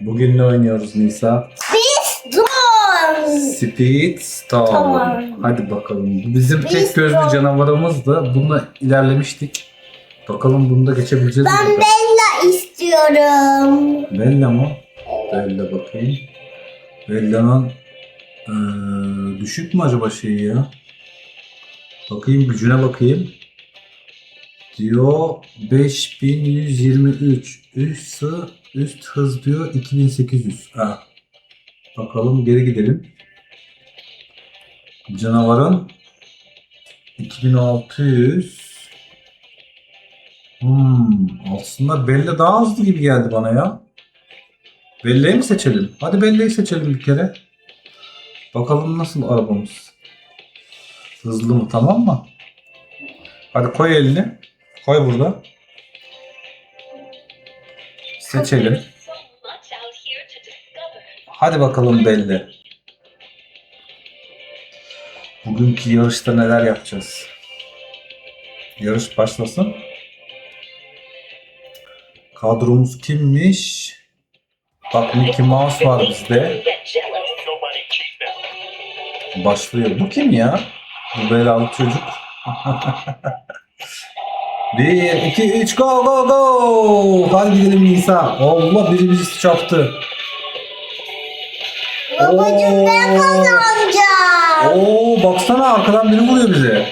Bugün ne oynuyoruz Nisa? Dur. Speed Storm. Tamam. Hadi bakalım. Bu Bizim tek gözlü canavarımızdı. Bununla ilerlemiştik. Bakalım bunda geçebileceğiz Ben mi? Bella istiyorum. Bella mı? Bella bakayım. Bella'nın eee, düşük mü acaba şeyi ya? Bakayım gücüne bakayım. Diyor 5123. Üst, üst hız diyor 2800. Ha. Bakalım geri gidelim. Canavarın 2600 Hmm, aslında Bella daha hızlı gibi geldi bana ya. Bella'yı mı seçelim? Hadi Bella'yı seçelim bir kere. Bakalım nasıl arabamız. Hızlı mı tamam mı? Hadi koy elini. Koy burada. Seçelim. Hadi bakalım Bella. Bugünkü yarışta neler yapacağız? Yarış başlasın. Kadromuz kimmiş? Bak Mickey Mouse var bizde. Başlıyor. Bu kim ya? Bu belalı çocuk. Bir, iki, üç, go go go. Hadi gidelim Nisa. Allah biri bizi çarptı. Babacım ben kazanacağım. Oo baksana arkadan biri vuruyor bize.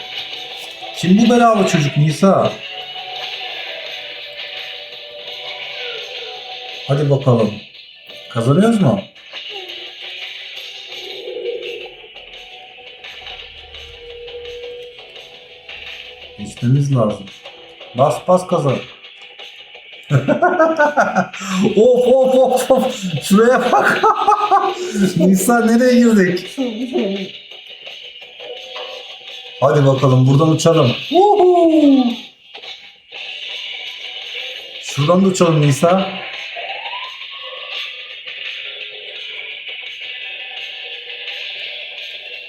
Kim bu belalı çocuk Nisa? Hadi bakalım. Kazanıyoruz mu? Geçmemiz lazım. Bas bas kazan. of of of of. Şuraya bak. Nisa nereye girdik? Hadi bakalım buradan uçalım. Woohoo! Şuradan da uçalım Nisa.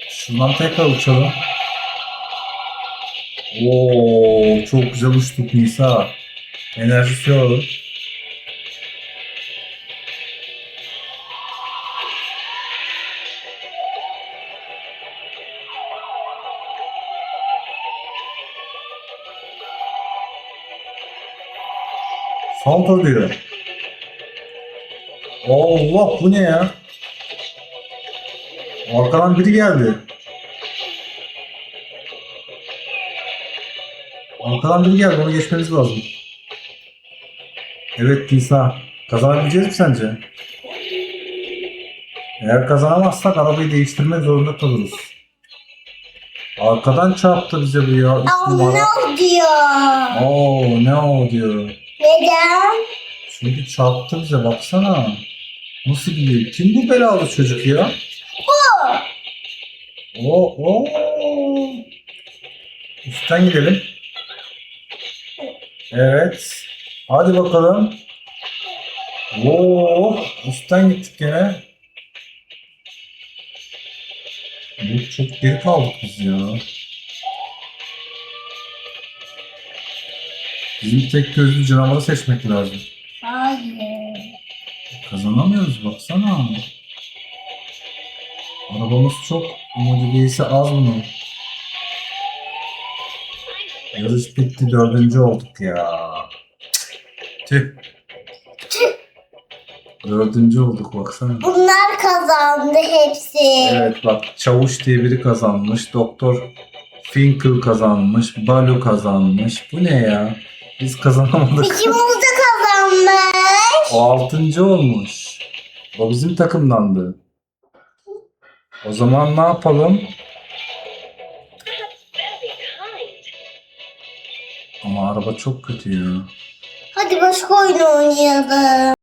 Şuradan tekrar uçalım. Oo, çok güzel uçtuk Nisa. Enerjisi alalım. Tur diyor. Allah bu ne ya? Arkadan biri geldi. Arkadan biri geldi. Onu geçmemiz lazım. Evet Nisa. Kazanabileceğiz mi sence? Eğer kazanamazsak arabayı değiştirmek zorunda kalırız. Arkadan çarptı bize bu ya. Üç Oh numara. no diyor. Oo ne o diyor. Neden? Çünkü çarptı bize baksana. Nasıl gidiyor? Kim bu belalı çocuk ya? Oo, oo. Üstten gidelim. Evet. Hadi bakalım. Oo, üstten gittik gene. Bu çok geri kaldık biz ya. Bizim tek gözlü canavarı seçmek lazım. Hayır. Kazanamıyoruz baksana. Arabamız çok modifiyesi az bunun. Yarış bitti dördüncü olduk ya. Tüh. Dördüncü olduk baksana. Bunlar kazandı hepsi. Evet bak Çavuş diye biri kazanmış. Doktor Finkel kazanmış. Balu kazanmış. Bu ne ya? Biz kazanamadık. İkimiz de kazanmış. O altıncı olmuş. O bizim takımdandı. O zaman ne yapalım? Ama araba çok kötü ya. Hadi başka oyun oynayalım.